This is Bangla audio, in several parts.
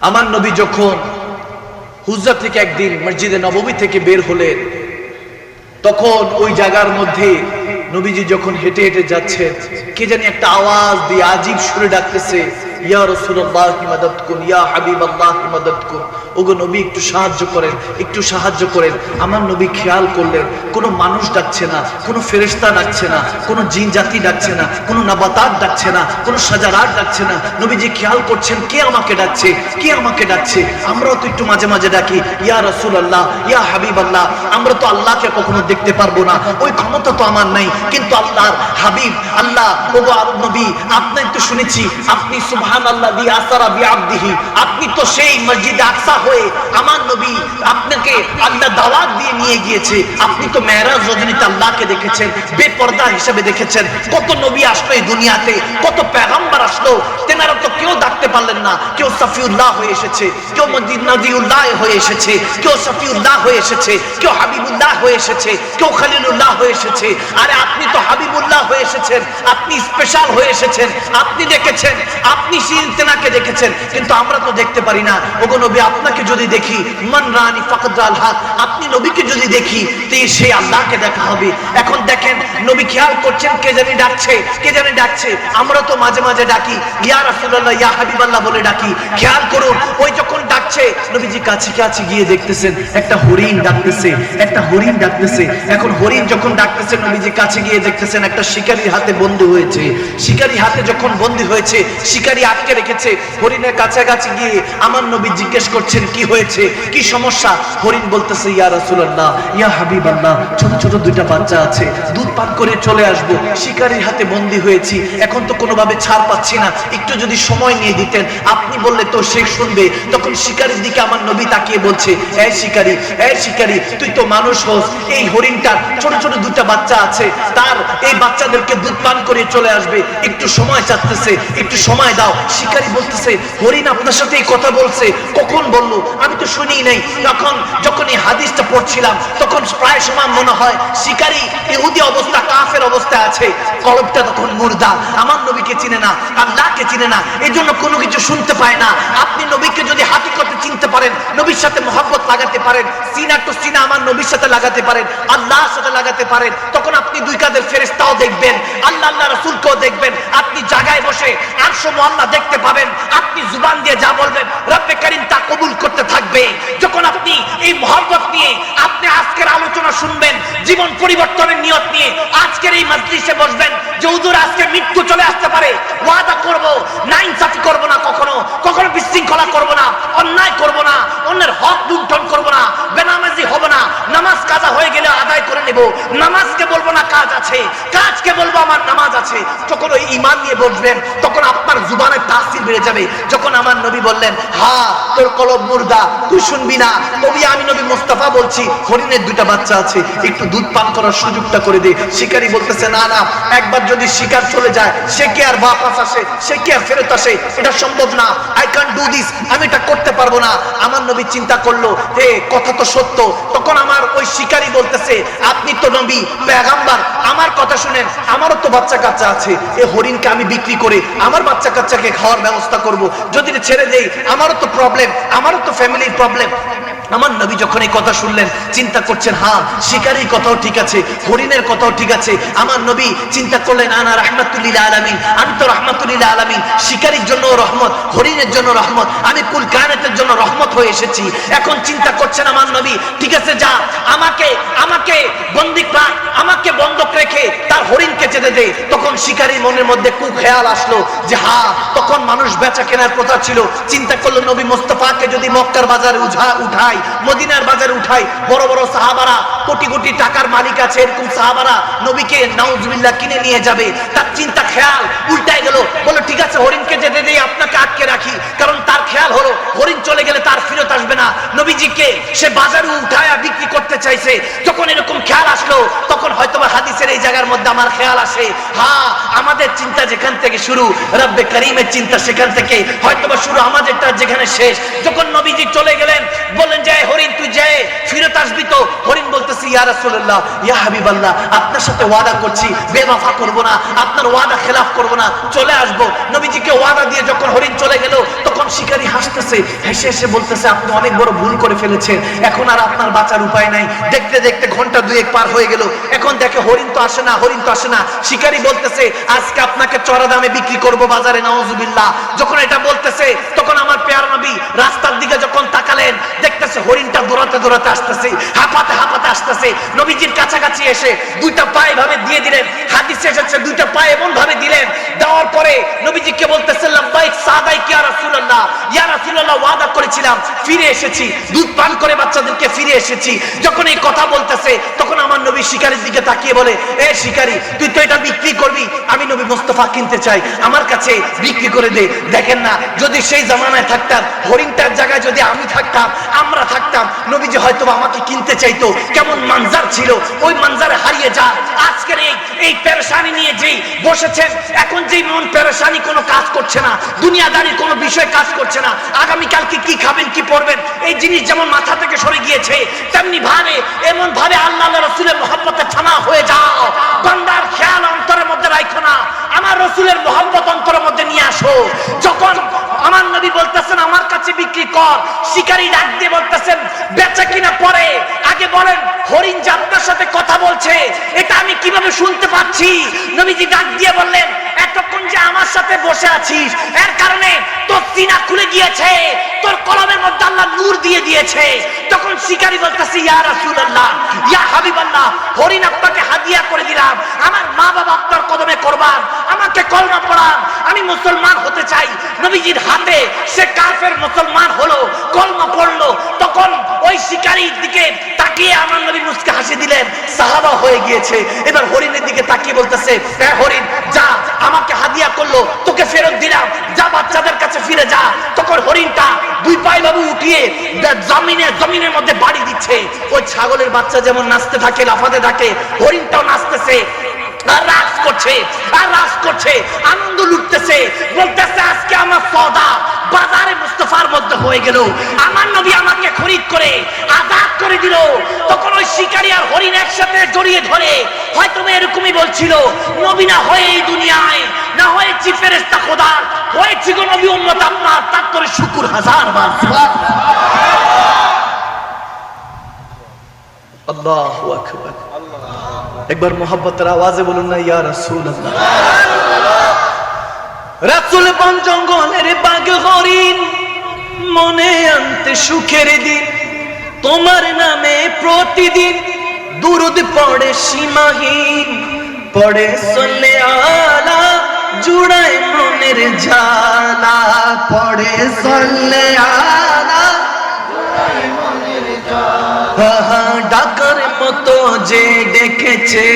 আমার নবী যখন হুজরা থেকে একদিন মসজিদে নবমী থেকে বের হলেন, তখন ওই জায়গার মধ্যে নবীজি যখন হেঁটে হেঁটে যাচ্ছেন, কে জানি একটা আওয়াজ দিয়ে আজীব সুরে ডাকতেছে ইয়া রাসূলুল্লাহ মাদাদ কুন ইয়া হাবিবাল্লাহ মাদাদ কুন ওগো নবী, একটু সাহায্য করেন, একটু সাহায্য করেন। আমার নবী খেয়াল করলেন, কোনো মানুষ ডাকছে না, কোনো ফেরেশতা ডাকছে না, কোনো জিন জাতি ডাকছে না, কোনো নাবাতাত ডাকছে না, কোনো সাজারাত ডাকছে না। খেয়াল করছেন, কে আমাকে ডাকছে, কে আমাকে ডাকছে? আমরাও তো একটু মাঝে মাঝে ডাকি, ইয়া রাসূলুল্লাহ, ইয়া হাবিবাল্লাহ। আমরা তো আল্লাহকে কখনো দেখতে পারব না। ওই ক্ষমতা তো আমার নাই, কিন্তু আল্লাহর হাবিব, আল্লাহ, ওগো নবী আপনি তো শুনেছি, আপনি দেখেছেন কত নবী আসলো এই দুনিয়াতে, কত আসলো। তেনারা তো কেউ ডাকতে পারলেন না, কেউ সাফিউল্লাহ হয়ে এসেছে, কেউ নদীউল্লাহ হয়ে এসেছে, কেউ হয়ে এসেছে, কেউ হাবিবুল্লাহ হয়ে এসেছে, কেউ খালিলুল্লাহ হয়ে এসেছে। আরে আপনি তো হাবিবুল্লাহ হয়ে এসেছেন, আপনি স্পেশাল হয়ে এসেছেন, আপনি দেখেছেন, আপনি আমরা তো মাঝে মাঝে ডাকি বলে ডাকি। খেয়াল করুন, ওই যখন ডাকছে, নবীজি কাছে কাছে গিয়ে দেখতেছেন, একটা হরিণ ডাকতেছে, একটা হরিণ ডাকতেছে। এখন হরিণ যখন ডাকতেছে, নবীজি কাছে গিয়ে দেখতেছেন, একটা শিকারীর হাতে বন্দী হয়েছে। শিকারী হাতে যখন বন্দী হয়েছে, শিকারী আটকে রেখেছে। হরিণের কাছাকাছি গিয়ে আমার নবী জিজ্ঞেস করছেন, কি হয়েছে? কি সমস্যা? হরিণ বলতেছে, ইয়া রাসূলুল্লাহ, ইয়া হাবিবাল্লাহ, ছোট ছোট দুইটা বাচ্চা আছে। দুধ পান করে চলে আসব। শিকারীর হাতে বন্দী হয়েছি। এখন তো কোনোভাবে ছাড় পাচ্ছি না। একটু যদি সময় নিয়ে দিতেন, আপনি বললে তো সে শুনবে। তখন শিকারীর দিকে আমার নবী তাকিয়ে বলছে, এই শিকারী এই শিকারী, তুই তো মানুষ হোস। এই হরিণটার ছোট ছোট দুটা বাচ্চা আছে। তার এই বাচ্চাদেরকে দুধ পান করে চলে আসবে। একটু সময় চাচ্ছে একটু সময় দাও। শিকারী বলতেছে, হরিণ আপনার সাথে এই কথা বলছে, কখন বলল? আমি তো শুনি নাই। তখন যখন এই হাদিসটা পড়ছিলাম, তখন প্রায় সময় মনে হয় শিকারী ইহুদি অবস্থা, কাফের অবস্থায় আছে। কলবটা তখন মুর্দা। আমার নবীকে চিনে না, আল্লাহকে চিনে না এই জন্য কোনো কিছু শুনতে পায় না। আপনি নবীকে যদি হাতি করতে চিনতে পারেন, নবীর সাথে মোহাব্বত লাগাতে পারেন, সিনা টু সিনা আমার নবীর সাথে লাগাতে পারেন, আল্লাহর সাথে লাগাতে পারেন। তখন আপনি দুই কাদের ফেরেস্তাও দেখবেন, আল্লাহ আল্লাহ রসুলকেও দেখবেন, আপনি জায়গায় বসে আটশো আল্লাহ দেখতে পাবেন, আপনি জুবান দিয়ে যা বলবেন, রব্বে কারিম তা কবুল করতে থাকবে। যখন আপনি এই মোহাব্বত নিয়ে আপনি আজকের আলোচনা শুনবেন, জীবন পরিবর্তনের নিয়ত নিয়ে আজকের এই মজলিসে বসবেন যে, হুজুর, আজকে মৃত্যু চলে আসতে পারে, ওয়াদা করব না ইনসাফি করব না কখনো কখনো বিশৃঙ্খলা করব না অন্যায় করব না অন্যের হক লুণ্ঠন করব না বেনামাজি হব না নামাজ কাজা হয়ে গেলে আদায় করে নেব নামাজকে বলব না কাজ আছে, কাজকে বলব আমার নামাজ আছে। যখন ওই ইমান নিয়ে বসবেন, তখন আপনার জুবানের তাসির বেড়ে যাবে। যখন আমার নবী বললেন, হা, তোর কলব মুর্দা, তুই শুনবি না। তবে আমি নবী মোস্তাফা বলছি, হরিণের দুইটা বাচ্চা আছে, একটু দুধ পান করার সুযোগটা করে দে। শিকারী বলতেছে, না না, একবার যদি শিকার চলে যায়, সে কি আর বাপাস আসে, সে কি আর ফেরত আসে? এটা সম্ভব না। আই ক্যান ডু দিস আমি এটা করতে পারব না। আমার নবী চিন্তা করল, হে, কথা তো সত্য। তখন আমার ওই শিকারী বলতেছে আপনি তো নবী পেগাম্বার আমার কথা শুনেন, আমারও তো বাচ্চা কাচ্চা আছে। এই হরিণকে আমি বিক্রি করে আমার বাচ্চা কাচ্চাকে খাওয়ার ব্যবস্থা করব। যদি ছেড়ে দেই, আমারও তো প্রবলেম আমারও তো ফ্যামিলির প্রবলেম আমার নবী যখন এই কথা শুনলেন, চিন্তা করছেন হ্যাঁ শিকারির কথাও ঠিক আছে, হরিণের কথাও ঠিক আছে। আমার নবী চিন্তা করলেন, আনা রহমাতুল্লিল আলামিন, আমি তো রহমাতুল্লিল আলামিন, শিকারির জন্য রহমত, হরিণের জন্য রহমত। আমি কুল কায়নাতের জন্য রহমত হয়ে এসেছি। এখন চিন্তা করছেন আমার নবী, ঠিক আছে, যা, আমাকে আমাকে বন্দি রাখ আমাকে বন্ধক রেখে তার হরিণকে যেতে দে। তখন শিকারীর মনের মধ্যে কু খেয়াল আসলো যে, হা, তখন মানুষ বেচা কেনার কথা ছিল। চিন্তা করল নবী মোস্তফাকে যদি মক্কার বাজারে উঠা উঠাই, মদিনার বাজারে উঠাই, বড় বড় সাহাবারা, কোটি কোটি টাকার মালিক আছে, এরকম সাহাবারা নবীকে নাউজুবিল্লাহ কিনে নিয়ে যাবে। তার চিন্তা খেয়াল উল্টায় গেল বলো ঠিক আছে, হরিণকে যেতে দেই আপনাকে আটকে রাখি। কারণ তার খেয়াল হলো, হরিণ চলে গেলে তার ফিরত আসবে না নবী নবীজিকে সে বাজারে করতে চাইছে, যখন এরকম খেয়াল আসলো, তখন হয়তোবা হাদিসের এই জায়গার মধ্যে আমার খেয়াল আসে। হ্যাঁ আমাদের চিন্তা যেখান থেকে শুরু, রব্বে করিমের চিন্তা সেখান থেকে। হয়তোবা শুরু আমাদেরটা যেখানে শেষ। যখন নবীজি চলে গেলেন, বললেন, যে হরিণ, তুই যায় ফিরত আসবি তো? হরিণ বলতেছি, ইয়া রাসূলুল্লাহ, ইয়া হাবিবাল্লাহ, আপনার সাথে ওয়াদা করছি, বেওয়াফা করব না, আপনার ওয়াদা খেলাফ করব না, চলে আসব। নবীজিকে ওয়াদা দিয়ে যখন হরিণ চলে গেল, তখন শিকারী হাসতেছে, হেসে হেসে বলতেছে, আপনি অনেক বড় ভুল করে ফেলেছেন, এখন আর আপনার বাঁচার উপায় নাই। দেখতে দেখতে ঘণ্টা দুয়েক পার হয়ে গেল। এখন দেখে হরিণ তো আসে না, হরিণ তো আসে না। শিকারী বলতেছে, আজকে আপনাকে চড়া দামে বিক্রি করব বাজারে নওয়াজুবিল্লাহ যখন এটা বলতেছে, তখন আমার পেয়ার নবী রাস্তার দিকে যখন তাকালেন, দেখতেছে হরিণটা দৌড়াতে দৌড়াতে আসতেছে, হাঁপাতে হাঁপাতে আসতেছে। নবীজির কাছাকাছি এসে দুইটা পায়ে ভাবে দিয়ে দিলেন, হাদিসে এসেছে, দুইটা পায়ে এমন ভাবে দিলেন, দেওয়ার পরে নবীজিকে বলতেছে, লাব্বাইক সাদাইক ইয়া রাসূলুল্লাহ। ইয়া রাসূলুল্লাহ ওয়াদা করেছিলাম, ফিরে এসেছি, দুধ পান করে বাচ্চাদেরকে ফিরে এসেছি। যখন এই কথা বলতেছে, তখন আমার নবী শিকারীর দিকে তাকিয়ে বলে, এ শিকারী, তুই তো এটা বিক্রি করবি, আমি নবী মোস্তফা কিনতে চাই, আমার কাছে বিক্রি করে দে। দেখেন না, যদি সেই জামানায় থাকতাম, হরিণটার জায়গায় যদি আমি থাকতাম, আমরা থাকতাম, নবীজি হয়তো আমাকে কিনতে চাইতো। কেমন মানজার ছিল, ওই মানজারে হারিয়ে যা আজকের এই এই পেরেশানি নিয়ে যেই বসেছেন, এখন যেই মন পেরেশানি কোনো কাজ করছে না দুনিয়াদারির কোনো বিষয় কাজ করছে না আগামী কালকে কি খাবেন, কি পড়বেন এই জিনিস যেমন মাথা থেকে সরে গিয়েছে, তেমনি ভাবে এমন ভাবে আল্লাহ রসুলের মহব্বতে ছানা হয়ে যাও। বান্দার খেয়াল অন্তরের মধ্যে রাখো না। আমার রসুলের মহব্বত অন্তরের মধ্যে নিয়ে আসো। যখন আমার নবী বলতেছেন, আমার কাছে বিক্রি কর। শিকারী ডাক দিয়ে বলতেছেন, বেচা কিনা পরে? আগে বলেন, হরিণ যে আপনার সাথে কথা বলছে, এটা আমি কীভাবে শুনতে পাচ্ছি? নবীজি ডাক দিয়ে বললেন, এতক্ষণ যে আমার সাথে বসে আছিস, এর কারণে তোর সিনা খুলে গিয়েছে, তোর কলমের মধ্যে আল্লাহ নূর দিয়ে দিয়েছে। তখন শিকারি বলতেছি, ইয়া রাসূলুল্লাহ, ইয়া হাবিবাল্লাহ, হরিণ আপনাকে হাদিয়া করে দিলাম। আমার মা বাবা আপনার কদমে করবান, আমাকে কলমা পড়ান। আমি মুসলমান হতে চাই। নবীজির হাতে সে কাফের মুসলমান হলো, কলমা পড়ল। তখন ওই শিকারির দিকে তাকিয়ে আমার নবী মুসকে হাসি দিলেন, সাহাবা হয়ে গিয়েছে। এবার হরিণের দিকে তাকিয়ে বলতেছে হ্যাঁ হরিণ, যা, আমাকে হাদিয়া করল, তোকে ফেরত দিলাম। যা বাচ্চাদের কাছে ফিরে যা। তখন হরিণটা দুই পায়ে বাবু উঠিয়ে জমিনে, জমিনের মধ্যে বাড়ি দিচ্ছে। ওই ছাগলের বাচ্চা যেমন নাচতে থাকে, লাফাতে থাকে, হরিণটাও নাচতেছে। রাজ করছে আর রাজ করছে, আনন্দ লুটতেছে, বলতেছে, আজকে আমার সদা বাজারে মুস্তফার মধ্যে হয়ে গেল। আমার নবী আমাকে খরিদ করে, আজাদ করে দিল। তখন ওই শিকারী আর হরিণ একসাথে জড়িয়ে ধরে। হয়তো এরকমই বলছিল, নবী না হয়ে এই দুনিয়ায়, না হয়ে চিফেরেস্তা খোদার হয়েছি গো নবী উম্মত আপনার, তার করে শুকুর হাজার বার। আল্লাহু আকবার। একবার মোহাব্বতের আওয়াজে বলুন না, ইয়া রাসূল বন জঙ্গলের বাঘ হরিণ, মনে আনতে সুখের দিন। তোমার নামে প্রতিদিন দুরুদ পড়ে সীমাহীন, পড়ে সল্লে আলা, জুড়ায় মনের ঝালা পড়ে সল্লে আলা যে ডেকেছে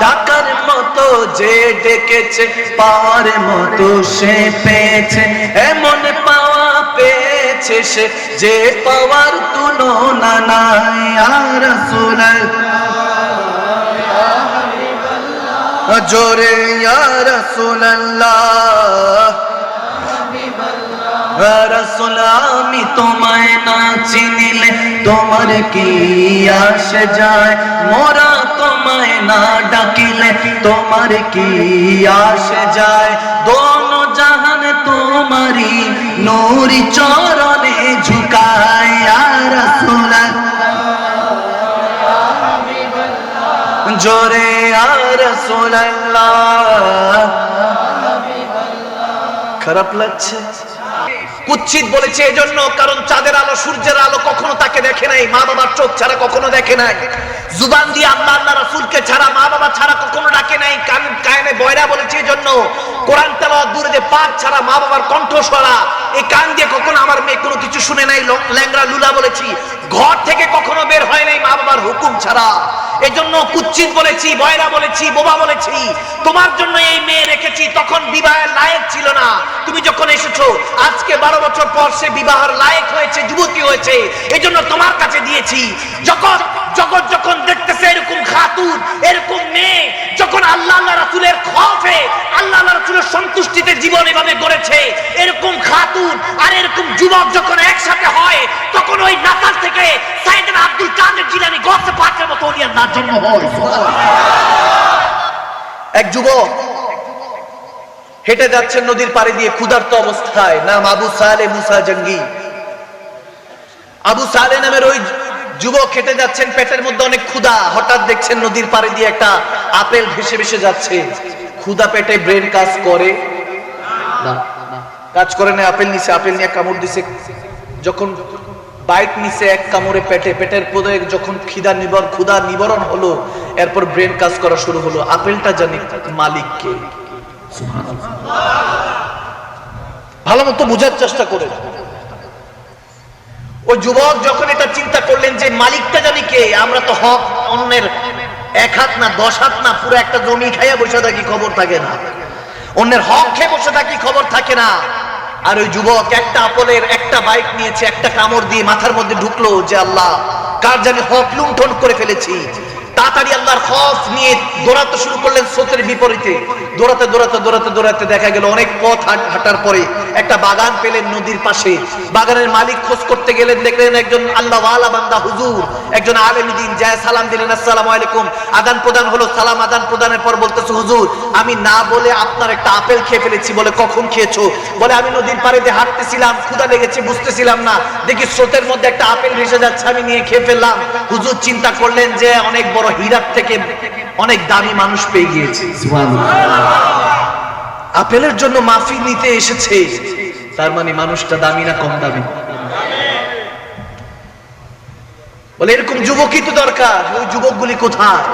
ডাকার মতো যে ডেকেছে, পাওয়ার মতো সে পেয়েছে, এমন পাওয়া পেয়েছে সে, যে পাওয়ার তুলনা নাই। আর রাসূলুল্লাহ জোরে ইয়া রাসূলুল্লাহ। রসুল আমি তোমায় না চিনিলে তোমার কি আসে যায়? মোরা তোমায় না ডাকিলে তোমার কি আসে যায়? দোনো জাহান তোমারি নূরি চরণে ঝুকায় আর জোরে আর খারাপ লাগছে। কুচ্ছিত বলেছে এজন্য, কারণ চাঁদের আলো, সূর্যের আলো কখনো তাকে দেখে নাই মা বাবার চোখ ছাড়া কখনো দেখে নাই। জুবান দিয়ে আল্লাহ আল্লাহ রাসূলকে ছাড়া মা বাবা ছাড়া কখনো ডাকে নাই, কান কায়নে বয়রা বলেছে এজন্য, কোরআন তেলাওয়াত দূরে যে পাক ছাড়া মা বাবার কণ্ঠ সরা এই কান দিয়ে কখনো আমার মেয়ে কোনো কিছু শুনে নাই ল্যাংরা লুলা বলেছি। ঘর থেকে কখনো বের হয় নাই মা বাবার হুকুম ছাড়া। এজন্য কুচ্ছিত বলেছি, বয়রা বলেছি, বোবা বলেছি, তোমার জন্য এই মেয়ে রেখেছি, তখন বিবাহের লায়ক ছিল না। তুমি যখন এসেছ, আজকে বারো বছর পর সে বিবাহের লায়ক হয়েছে, যুবতী হয়েছে এই জন্য তোমার কাছে দিয়েছি। যখন জগৎ যখন দেখতেছে এরকম খাতুন, এরকম মেয়ে, যখন আল্লাহ আল্লাহ রাসুলের খফে, আল্লাহ আল্লাহ রাসুলের সন্তুষ্টিতে জীবন এভাবে গড়েছে, এরকম খাতুন আর এরকম যুবক যখন একসাথে হয়, তখন ওই নাতাল থেকে আব্দুল কাদের জিলানি পাকের মতো নার জন্ম হয়। এক যুবক হেঁটে যাচ্ছেন নদীর পাড়ে দিয়ে ক্ষুধার্ত অবস্থায়, নাম আবু সালে মুসা জঙ্গি। আবু সালে নামের ওই যুবক হেঁটে যাচ্ছেন, পেটের মধ্যে অনেক ক্ষুধা। হঠাৎ দেখছেন নদীর পাড়ে দিয়ে একটা আপেল ভেসে ভেসে যাচ্ছে। ক্ষুধা পেটে ব্রেন কাজ করে। কাজ করে না, আপেল নিছে, আপেল নিয়ে কামড় দিছে। যখন বাইট নিছে এক কামড়ে পেটে, পেটের পদে যখন খিদা নিবর, ক্ষুধা নিবরণ হলো, এরপর ব্রেন কাজ করা শুরু হলো। আপেলটা জানি মালিককে ভালো মতো বোঝার চেষ্টা করে। ওই যুবক যখন এটা চিন্তা করলেন যে মালিকটা জানি কে, আমরা তো হক অন্যের এক হাত না, দশ হাত না, পুরো একটা জমি খাইয়া বসে থাকি, খবর থাকে না। অন্যের হক খেয়ে বসে থাকি, খবর থাকে না। আর ওই যুবক একটা আপলের একটা বাইক নিয়েছে, একটা কামড় দিয়ে মাথার মধ্যে ঢুকলো যে আল্লাহ, কার জানি হক লুণ্ঠন করে ফেলেছি। তাড়াতাড়ি আল্লাহর খফ নিয়ে দৌড়াতে শুরু করলেন স্রোতের বিপরীতে। দৌড়াতে দৌড়াতে দৌড়াতে দৌড়াতে দেখা গেল অনেক পথ হাঁটার পরে একটা বাগান পেলেন নদীর পাশে। বাগানের মালিক খোঁজ করতে গেলেন, দেখলেন একজন আল্লাহ ওয়ালা বান্দা, হুজুর। একজন আলেমিদিন যায়, সালাম দিলেন, আসসালামু আলাইকুম। আদান প্রদান হলো, সালাম আদান প্রদানের পর বলতেছে, হুজুর, আমি না বলে আপনার একটা আপেল খেয়ে ফেলেছি বলে কখন খেয়েছো? বলে, আমি নদীর পাড়ে দিয়ে হাঁটতেছিলাম, ক্ষুধা লেগেছে, বুঝতেছিলাম না। দেখি স্রোতের মধ্যে একটা আপেল ভেসে যাচ্ছে, আমি নিয়ে খেয়ে ফেললাম। হুজুর চিন্তা করলেন যে, অনেক বড় হীরার থেকে অনেক দামি মানুষ পেয়ে গিয়েছে। আপেলের জন্য মাফি নিতে এসেছে। তার মানে মানুষটা দামি না কম দামি? বলে এরকম যুবকই তো দরকার ওই যুবকগুলি কোথায়?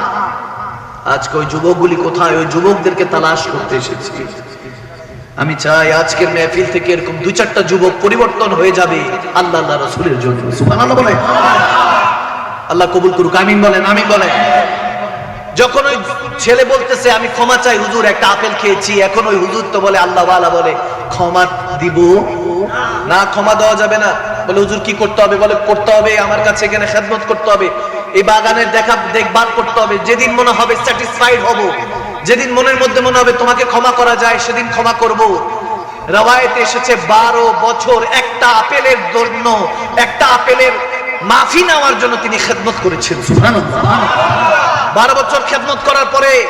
আজকে ওই যুবকগুলি কোথায়? ওই যুবকদেরকে তালাশ করতে এসেছি। আমি চাই আজকের মেহফিল থেকে এরকম দুই চারটা যুবক পরিবর্তন হয়ে যাবে আল্লাহ আল্লাহ রসুলের জন্য। সুবহানাল্লাহ বলে। আল্লাহ কবুল করুক, আমিন বলেন আমিন বলেন। যখন ওই ছেলে বলতেছে, আমি ক্ষমা চাই, হুজুর, একটা আপেল খেয়েছি। এখন ওই হুজুর তো বলে আল্লাহ ওয়ালা বলে, ক্ষমা দিব? না, ক্ষমা দেওয়া যাবে না। বলে, হুজুর, কি করতে হবে? বলে, করতে হবে, আমার কাছে এখানে খেদমত করতে হবে। এই বাগানের দেখা, দেখভাল করতে হবে। যেদিন মনে হবে স্যাটিসফাইড হব, যেদিন মনের মধ্যে মনে হবে তোমাকে ক্ষমা করা যায়, সেদিন ক্ষমা করব। রবায়েতে এসেছে, বারো বছর একটা আপেলের জন্য, একটা আপেলের মাফি নেওয়ার জন্য তিনি খেদমত করেছেন। বারো বছর খেদমত করার পরে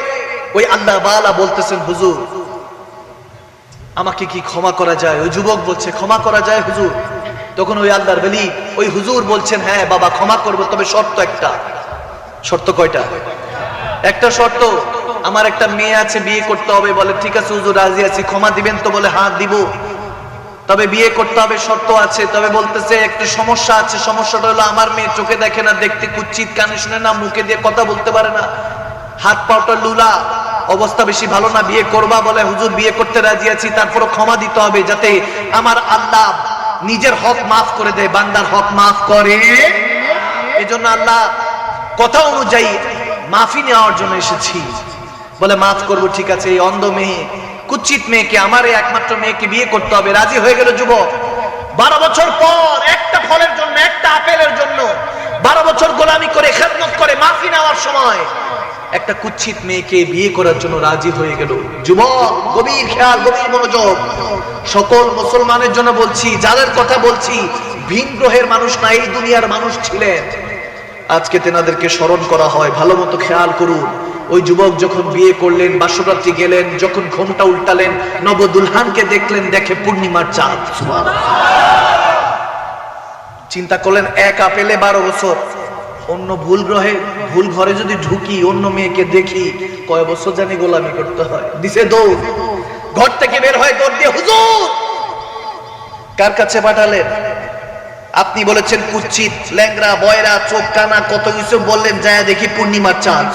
ওই আল্লাহ বালা বলতেছেন হুজুর আমাকে কি ক্ষমা করা যায়? ওই যুবক বলছে ক্ষমা করা যায় হুজুর। তখন ওই আল্লাহর বলি ওই হুজুর বলছেন হ্যাঁ বাবা ক্ষমা করব তবে শর্ত একটা। শর্ত কয়টা? একটা শর্ত আমার একটা মেয়ে আছে বিয়ে করতে হবে বলে ঠিক আছে হুজুর রাজি আছি ক্ষমা দিবেন তো? বলে হ্যাঁ দিব। তবে বিয়ে করতে হবে, শর্ত আছে। তবে বলতেছে, একটু সমস্যা আছে। সমস্যাটা হলো, আমার মেয়ে চোখে দেখে না, দেখতে কুচ্ছিত কানে শুনে না, মুখে দিয়ে কথা বলতে পারে না। হাত পাওটা লুলা, অবস্থা বেশি ভালো না, বিয়ে করবা বলে, হুজুর বিয়ে করতে রাজি আছি, তারপরও ক্ষমা দিতে হবে যাতে আমার আল্লাহ নিজের হক মাফ করে দেয়, বান্দার হক মাফ করে। এজন্য আল্লাহ কথা অনুযায়ী মাফি নেওয়ার জন্য এসেছি। বলে, মাফ করব, ঠিক আছে, এই অন্ধ মেয়ে কুচ্ছিত মেয়েকে, আমার একমাত্র মেয়েকে বিয়ে করতে হবে। রাজি হয়ে গেল যুবক। বারো বছর পর একটা ফলের জন্য, একটা আপেলের জন্য, বারো বছর গোলামি করে, খেদমত করে মাফি নেওয়ার সময় একটা কুচ্ছিত মেয়েকে বিয়ে করার জন্য রাজি হয়ে গেল। যুবক, গভীর খেয়াল, গভীর মনোযোগ। সকল মুসলমানের জন্য বলছি, যাদের কথা বলছি ভিন গ্রহের মানুষ না, এই দুনিয়ার মানুষ ছিলেন। আজকে তেনাদেরকে স্মরণ করা হয়, ভালো মতো খেয়াল করুন। ওই যুবক যখন বিয়ে করলেন, বাসরাত্রি গেলেন, যখন ঘোমটা উল্টালেন, নবদুলহানকে দেখলেন, দেখে পূর্ণিমার চাঁদ। চিন্তা করলেন, এক আপেলে বারো বছর। অন্য ভুল গ্রহে, ভুল ঘরে যদি ঢুকি, অন্য মেয়েকে দেখি, কয় বছর জানি গোলামি করতে হয়। দিছে দৌড়। ঘর থেকে বের হয়, দৌড় দিয়ে, হুজুর! কার কাছে পাঠালেন? আপনি বলেছেন কুচিত ল্যাংরা বয়রা, চোখ, কানা, কত কিছু বললেন, যায় দেখি পূর্ণিমার চাঁদ।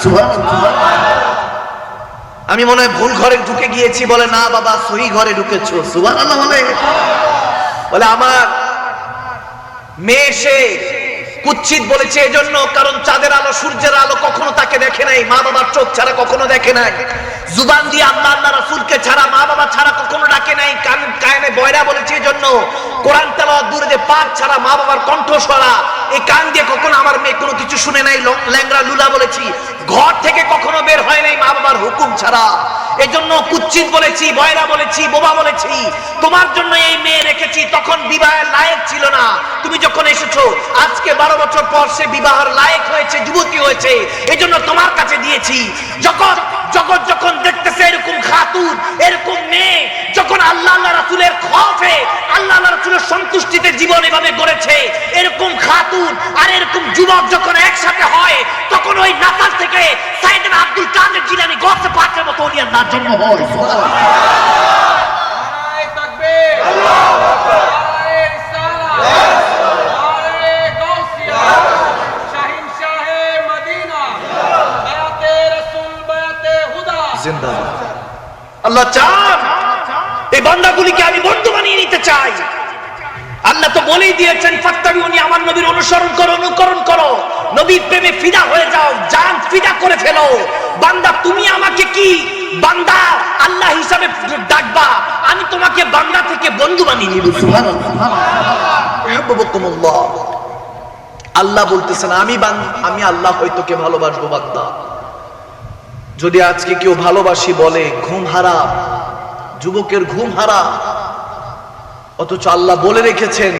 আমি মনে হয় ভুল ঘরে ঢুকে গিয়েছি বলে, না বাবা, সহি ঘরে ঢুকেছো। সুবান বলে। বলে, আমার মেয়ে সে কুচ্ছিত বলেছে এজন্য, কারণ চাঁদের আলো সূর্যের আলো কখনো তাকে দেখে নাই মা বাবার চোখ ছাড়া কখনো দেখে নাই। জুবান দিয়ে আল্লাহ আল্লাহ রাসুলকে ছাড়া মা বাবা ছাড়া কখনো ডাকে নাই, কান কায়নে বয়রা বলেছে এজন্য জন্য কোরআন তালা দূরে যে পাক ছাড়া মা বাবার কণ্ঠ সরা এই কান দিয়ে কখনো আমার মেয়ে কোনো কিছু শুনে নাই ল্যাংরা লুলা বলেছি। ঘর থেকে কখনো বের হয় নাই মা বাবার হুকুম ছাড়া। এজন্য কুচ্ছিত বলেছি, বয়রা বলেছি, বোবা বলেছি, তোমার জন্য এই মেয়ে রেখেছি, তখন বিবাহের লায়ক ছিল না। তুমি যখন এসেছ, আজকে বারো বছর পর সে বিবাহের লায়ক হয়েছে, যুবতী হয়েছে, এজন্য তোমার কাছে দিয়েছি। জগৎ জগৎ যখন দেখতেছে এরকম খাতুন এরকম মেয়ে যখন আল্লাহ আল্লাহ রাসুলের খফে আল্লাহ আল্লাহ রাসুলের সন্তুষ্টিতে জীবন এভাবে গড়েছে এরকম খাতুন আর এরকম যুবক যখন একসাথে হয় তখন ওই নাতাল থেকে সাইদিন আব্দুল কাদের জিলানি গর্তে পাকের মতো ওলিয়ার জন্ম হয়। নারায়ে আল্লাহ চান। এই বান্দাগুলিকে আমি বন্ধু বানিয়ে নিতে চাই। আল্লাহ তো বলেই দিয়েছেন, ফাত্তাবিউনি আমার নবীর অনুসরণ করো, অনুকরণ করো। নবীর প্রেমে ফিদা হয়ে যাও, জান ফিদা করে ফেলো। বান্দা, তুমি আমাকে কি? বান্দা, আল্লাহ হিসাবে ডাকবা। আমি তোমাকে বান্দা থেকে বন্ধু বানিয়ে নিব। আল্লাহ বলতেছেন, আমি আমি আল্লাহ হয়তো কে ভালোবাসবো বান্দা। যদি আজকে কেউ ভালোবাসি বলে ঘুম হারা যুবকের ঘুম হারা অথচ আল্লাহ বলে রেখেছেন